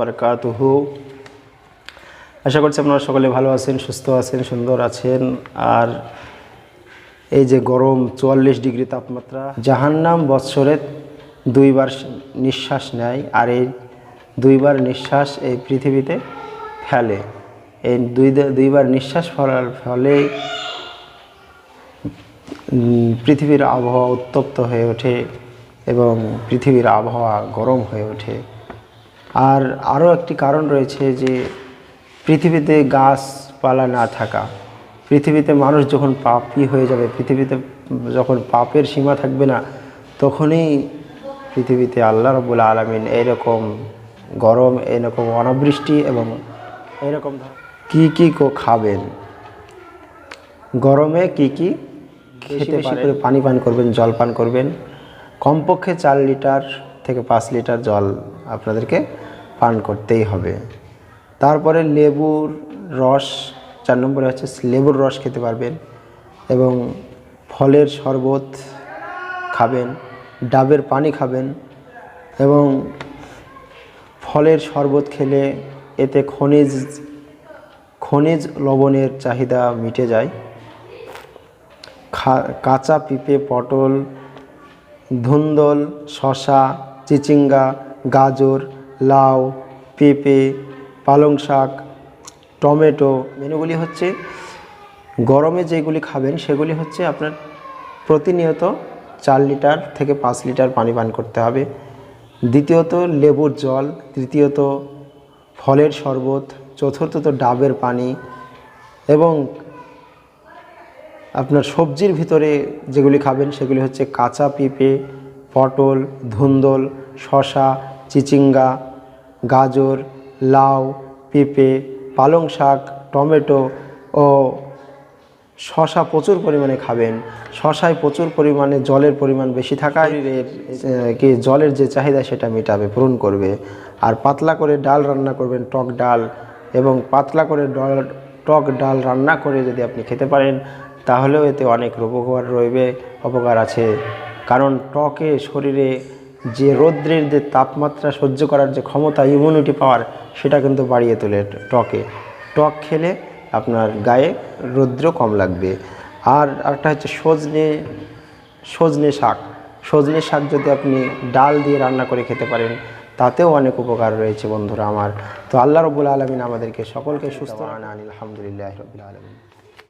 বারকাতুহু আশা করছি আপনারা সকলে ভালো আছেন, সুস্থ আছেন, সুন্দর আছেন। আর এই যে গরম চুয়াল্লিশ ডিগ্রি তাপমাত্রা, জাহান্নাম বৎসরে দুইবার নিঃশ্বাস নেয় আর এই দুইবার নিঃশ্বাস এই পৃথিবীতে ফেলে। এই দুই দুইবার নিঃশ্বাস ফেলার ফলে পৃথিবীর আবহাওয়া উত্তপ্ত হয়ে ওঠে এবং পৃথিবীর আবহাওয়া গরম হয়ে ওঠে। আর আরও একটি কারণ রয়েছে যে পৃথিবীতে গাছপালা না থাকা পৃথিবীতে মানুষ যখন পাপই হয়ে যাবে পৃথিবীতে যখন পাপের সীমা থাকবে না তখনই পৃথিবীতে আল্লাহ রবুল আলমিন এইরকম গরম এরকম অনাবৃষ্টি এবং এরকম কি কো- খাবেন? গরমে কি কি খেতে বেশি করে পানি পান করবেন জল পান করবেন। কমপক্ষে চার লিটার থেকে পাঁচ লিটার জল আপনাদেরকে পান করতেই হবে। তারপরে লেবুর রস, চার নম্বরে হচ্ছে লেবুর রস খেতে পারবেন এবং ফলের শরবত খাবেন, ডাবের পানি খাবেন এবং ফলের শরবত খেলে এতে খনিজ খনিজ লবণের চাহিদা মিটে যায়। কাঁচা পিঁপে, পটল, ধুন্দল শশা চিচিঙ্গা, গাজর, লাউ, পেঁপে, পালং শাক, টমেটো। মেনুগুলি হচ্ছে গরমে যেগুলি খাবেন সেগুলি হচ্ছে আপনার প্রতিনিয়ত চার লিটার থেকে পাঁচ লিটার পানি পান করতে হবে। দ্বিতীয়ত লেবুর জল, তৃতীয়ত ফলের শরবত, চতুর্থত ডাবের পানি এবং আপনার সবজির ভিতরে যেগুলি খাবেন সেগুলি হচ্ছে কাঁচা পেঁপে পটল ধুন্দল শশা চিচিঙ্গা গাজর লাউ পেঁপে পালং শাক টমেটো ও শশা প্রচুর পরিমাণে খাবেন। শশায় প্রচুর পরিমাণে জলের পরিমাণ বেশি থাকায় কি জলের যে চাহিদা সেটা মেটাবে পূরণ করবে। আর পাতলা করে ডাল রান্না করবেন টক ডাল এবং পাতলা করে ডাল টক ডাল রান্না করে যদি আপনি খেতে পারেন তাহলেও এতে অনেক উপকার রইবে উপকার আছে। কারণ টকে শরীরে যে রৌদ্রের যে তাপমাত্রা সহ্য করার যে ক্ষমতা ইমিউনিটি পাওয়ার সেটা কিন্তু বাড়িয়ে তোলে টকে। টক খেলে আপনার গায়ে রৌদ্র কম লাগবে। আর একটা হচ্ছে সজনে সজনে শাক। সজনে শাক যদি আপনি ডাল দিয়ে রান্না করে খেতে পারেন তাতেও অনেক উপকার রয়েছে বন্ধুরা আমার। তো আল্লাহ রবুল আলমিন আমাদেরকে সকলকে সুস্থ রাখেন। আলহামদুলিল্লাহ রবিল আলমিন।